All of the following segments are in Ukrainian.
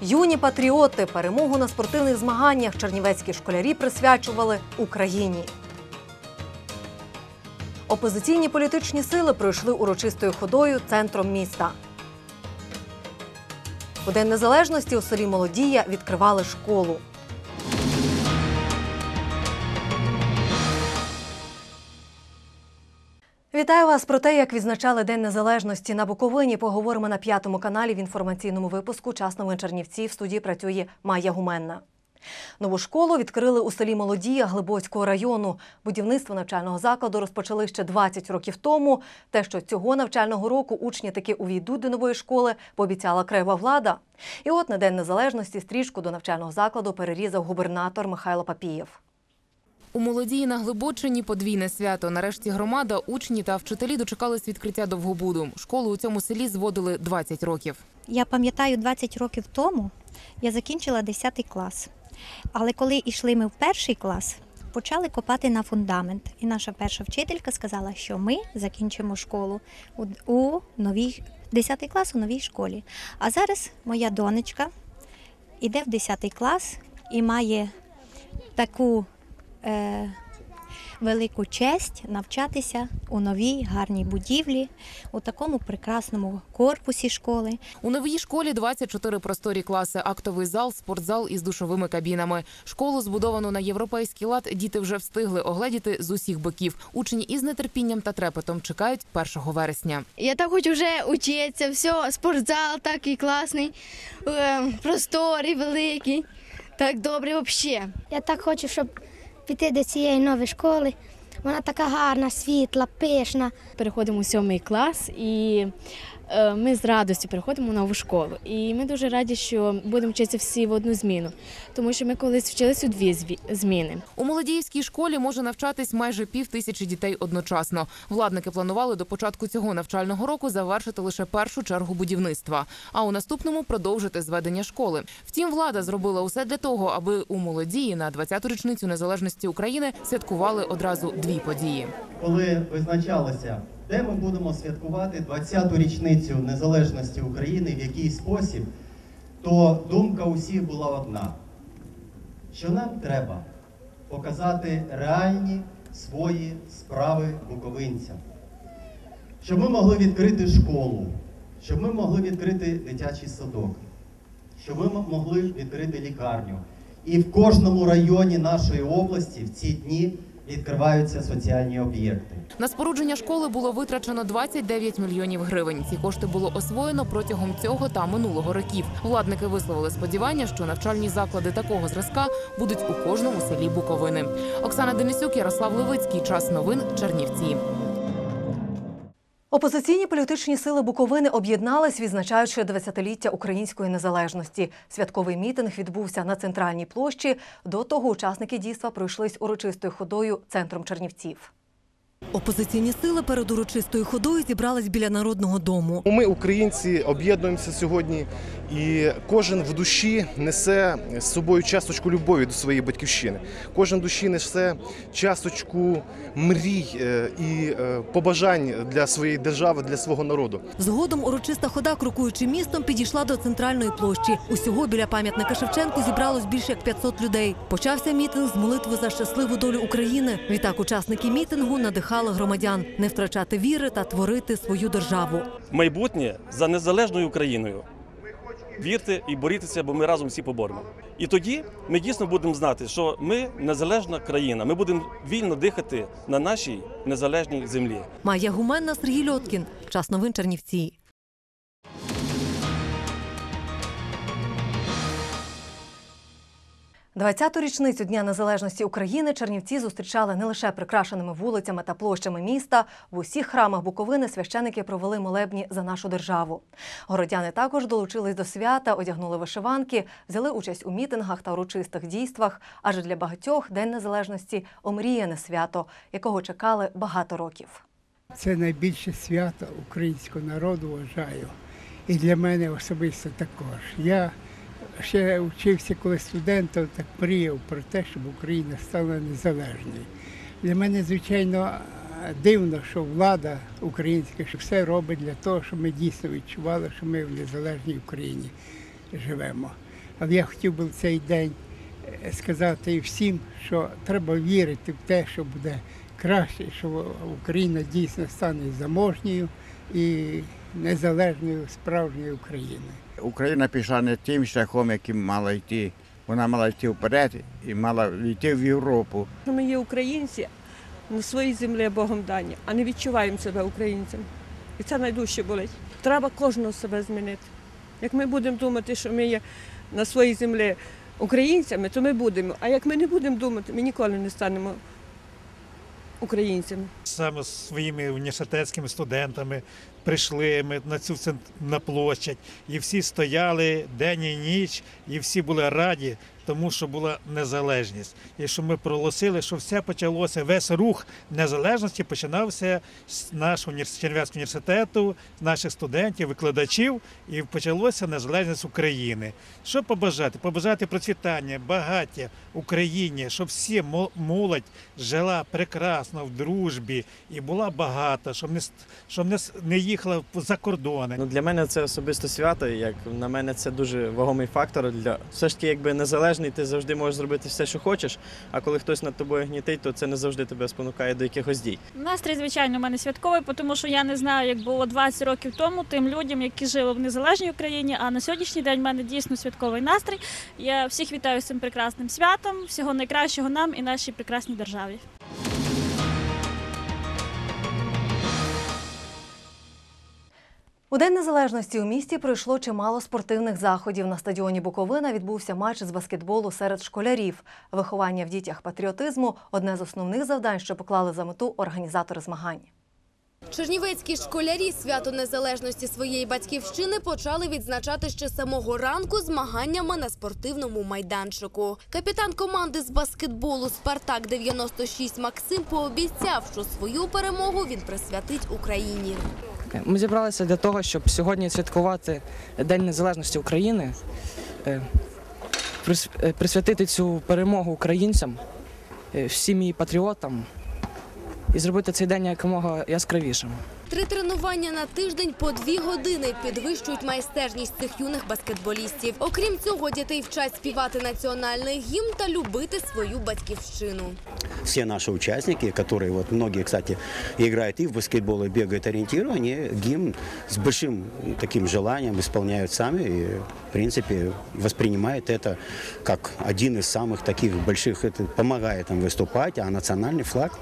Юні патріоти перемогу на спортивних змаганнях чернівецькі школярі присвячували Україні. Опозиційні політичні сили пройшли урочистою ходою центром міста. У День Незалежності у селі Молодія відкривали школу. Вітаю вас про те, як відзначали День Незалежності на Буковині. Поговоримо на п'ятому каналі в інформаційному випуску «Час новин Чернівці». В студії працює Майя Гуменна. Нову школу відкрили у селі Молодія Глибоцького району. Будівництво навчального закладу розпочали ще 20 років тому. Те, що цього навчального року учні таки увійдуть до нової школи, пообіцяла краєва влада. І от на День Незалежності стрічку до навчального закладу перерізав губернатор Михайло Папієв. У молодії на Глибочині подвійне свято. Нарешті громада, учні та вчителі дочекались відкриття Довгобуду. Школу у цьому селі зводили 20 років. Я пам'ятаю, 20 років тому я закінчила 10 клас. Але коли йшли ми в перший клас, почали копати на фундамент. І наша перша вчителька сказала, що ми закінчимо школу у, новій 10 клас у новій школі. А зараз моя донечка іде в 10 клас і має таку велику честь навчатися у новій гарній будівлі, у такому прекрасному корпусі школи. У новій школі 24 просторі класи, актовий зал, спортзал із душовими кабінами. Школу, збудовану на європейський лад, діти вже встигли огледіти з усіх боків. Учні із нетерпінням та трепетом чекають 1 вересня. Я так хочу вже учитися, все, спортзал такий класний, е, просторий, великий, так добре взагалі. Я так хочу, щоб піти до цієї нової школи. Вона така гарна, світла, пишна. переходимо у сьомий клас, і ми з радістю переходимо в нову школу. І ми дуже раді, що будемо вчитися всі в одну зміну, тому що ми колись вчилися у дві зміни. У молодіївській школі може навчатись майже пів тисячі дітей одночасно. Владники планували до початку цього навчального року завершити лише першу чергу будівництва, а у наступному продовжити зведення школи. Втім, влада зробила усе для того, аби у молодії на 20-ту річницю незалежності України святкували одразу дві події. коли визначалося, де ми будемо святкувати 20-ту річницю незалежності України, в який спосіб, то думка усіх була одна: що нам треба? Показати реальні свої справи буковинцям, щоб ми могли відкрити школу, щоб ми могли відкрити дитячий садок, щоб ми могли відкрити лікарню. І в кожному районі нашої області в ці дні відкриваються соціальні об'єкти. На спорудження школи було витрачено 29 мільйонів гривень. Ці кошти було освоєно протягом цього та минулого років. Владники висловили сподівання, що навчальні заклади такого зразка будуть у кожному селі Буковини. Оксана Денисюк, Ярослав Левицький. Час новин Чернівці. Опозиційні політичні сили Буковини об'єднались, відзначаючи 20-ліття української незалежності. Святковий мітинг відбувся на центральній площі. До того учасники дійства пройшлись урочистою ходою центром Чернівців. Опозиційні сили перед урочистою ходою зібрались біля народного дому. Ми, українці, об'єднуємося сьогодні, і кожен в душі несе з собою часточку любові до своєї батьківщини. Кожен в душі несе часточку мрій е, і е, побажань для своєї держави, для свого народу. Згодом урочиста хода, крокуючи містом, підійшла до центральної площі. Усього біля пам'ятника Шевченку зібралось більше як 500 людей. Почався мітинг з молитви за щасливу долю України. Відтак учасники мітингу надихали громадян не втрачати віри та творити свою державу. майбутнє за незалежною Україною. Вірте і борітеся, бо ми разом всі поборемо. І тоді ми дійсно будемо знати, що ми незалежна країна. Ми будемо вільно дихати на нашій незалежній землі. Майя Гуменна, Сергій Льоткін. Час новин Чернівці. Двадцяту річницю Дня Незалежності України Чернівці зустрічали не лише прикрашеними вулицями та площами міста. В усіх храмах Буковини священики провели молебні за нашу державу. Городяни також долучились до свята, одягнули вишиванки, взяли участь у мітингах та урочистих дійствах. Адже для багатьох День Незалежності омріяне свято, якого чекали багато років. Це найбільше свято українського народу, вважаю. І для мене особисто також. Я ще вчився коли студентом, так мріяв про те, щоб Україна стала незалежною. Для мене, звичайно, дивно, що влада українська що все робить для того, щоб ми дійсно відчували, що ми в незалежній Україні живемо. Але я хотів би в цей день е, сказати всім, що треба вірити в те, що буде краще, що Україна дійсно стане заможньою і незалежною справжньою Україною. Україна пішла не тим шляхом, яким мала йти. Вона мала йти вперед і мала йти в Європу. Ми є українці на своїй землі Богом дані, а не відчуваємо себе українцями. І це найдужче болить. Треба кожного себе змінити. Як ми будемо думати, що ми є на своїй землі українцями, то ми будемо. А як ми не будемо думати, ми ніколи не станемо українцями. саме з своїми університетськими студентами прийшли ми на цю на площадь, і всі стояли день і ніч, і всі були раді, тому що була незалежність. І що ми проголосили, що все почалося, весь рух незалежності починався з нашого Чернівецького університету, з наших студентів, викладачів, і почалося незалежність України. Що побажати? Побажати процвітання, багаття Україні, щоб всі молодь жила прекрасно в дружбі і була багата, щоб не щоб не, не їхала за кордони. Ну, для мене це особисто свято. Як на мене, це дуже вагомий фактор. Для все ж таки, якби незалежний, ти завжди можеш зробити все, що хочеш. А коли хтось над тобою гнітить, то це не завжди тебе спонукає до якихось дій. Настрій, звичайно, у мене святковий, тому що я не знаю, як було 20 років тому тим людям, які жили в незалежній Україні. А на сьогоднішній день в мене дійсно святковий настрій. Я всіх вітаю з цим прекрасним святом. Всього найкращого нам і нашій прекрасній державі. У День Незалежності у місті пройшло чимало спортивних заходів. На стадіоні Буковина відбувся матч з баскетболу серед школярів. Виховання в дітях патріотизму одне з основних завдань, що поклали за мету організатори змагань. Чернівецькі школярі свято незалежності своєї батьківщини почали відзначати ще самого ранку змаганнями на спортивному майданчику. Капітан команди з баскетболу Спартак 96 Максим пообіцяв, що свою перемогу він присвятить Україні. Ми зібралися для того, щоб сьогодні святкувати День Незалежності України, е, е, присвятити цю перемогу українцям, е, всім її патріотам і зробити цей день якомога яскравішим. Три тренування на тиждень по дві години підвищують майстерність цих юних баскетболістів. Окрім цього, дітей вчать співати національний гімн та любити свою батьківщину. все наши участники, которые вот многие, кстати, играют и в баскетбол, и бегают ориентиры, они гимн с большим таким желанием исполняют сами и, в принципе, воспринимают это как один из самых таких больших, это помогает им выступать, а национальный флаг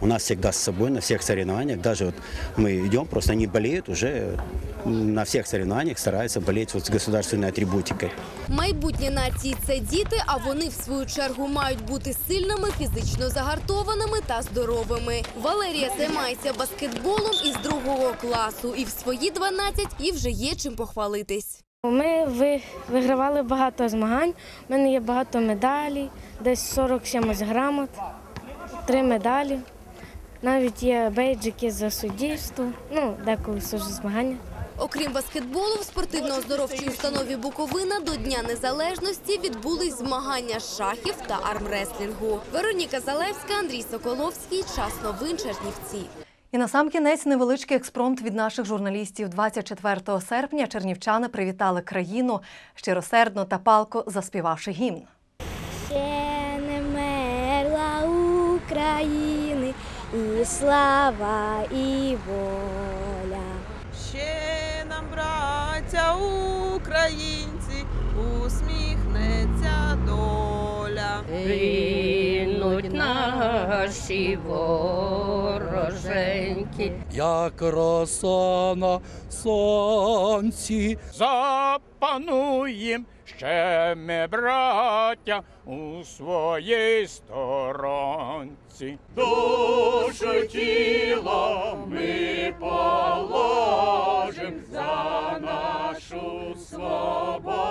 у нас всегда с собой на всех соревнованиях, даже вот мы идем, просто они болеют уже на всех соревнованиях, стараются болеть вот с государственной атрибутикой. Майбутнє нації це діти, а вони в свою чергу мають бути сильними, фізично загартованими та здоровими. Валерія займається баскетболом із другого класу, і в свої 12 їй вже є чим похвалитись. Ми ви- вигравали багато змагань. У мене є багато медалей, десь 40 чимось грамот, три медалі. Навіть є бейджики за суддівство, ну, деколи служу змагання. Окрім баскетболу, в спортивно-оздоровчій установі Буковина до Дня Незалежності відбулись змагання з шахів та армреслінгу. Вероніка Залевська, Андрій Соколовський. Час новин Чернівці. І на сам кінець невеличкий експромт від наших журналістів. 24 серпня чернівчани привітали країну щиросердно та палко заспівавши гімн. України, і слава, і воля. Ще нам, браття українці, усміхнеться доля. Гинуть наші вороженьки. як роса на сонці. Запануєм ще ми, браття, у своїй сторонці. Душу тіло ми положим за нашу свободу.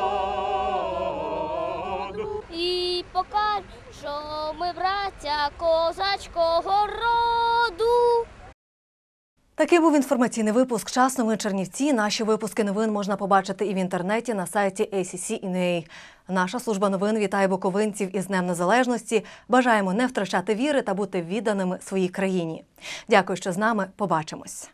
І покаж, що ми браття козацького роду. Такий був інформаційний випуск «Час новин Чернівці». Наші випуски новин можна побачити і в інтернеті на сайті ACC.NA. Наша служба новин вітає буковинців із Днем Незалежності. Бажаємо не втрачати віри та бути відданими своїй країні. Дякую, що з нами. Побачимось.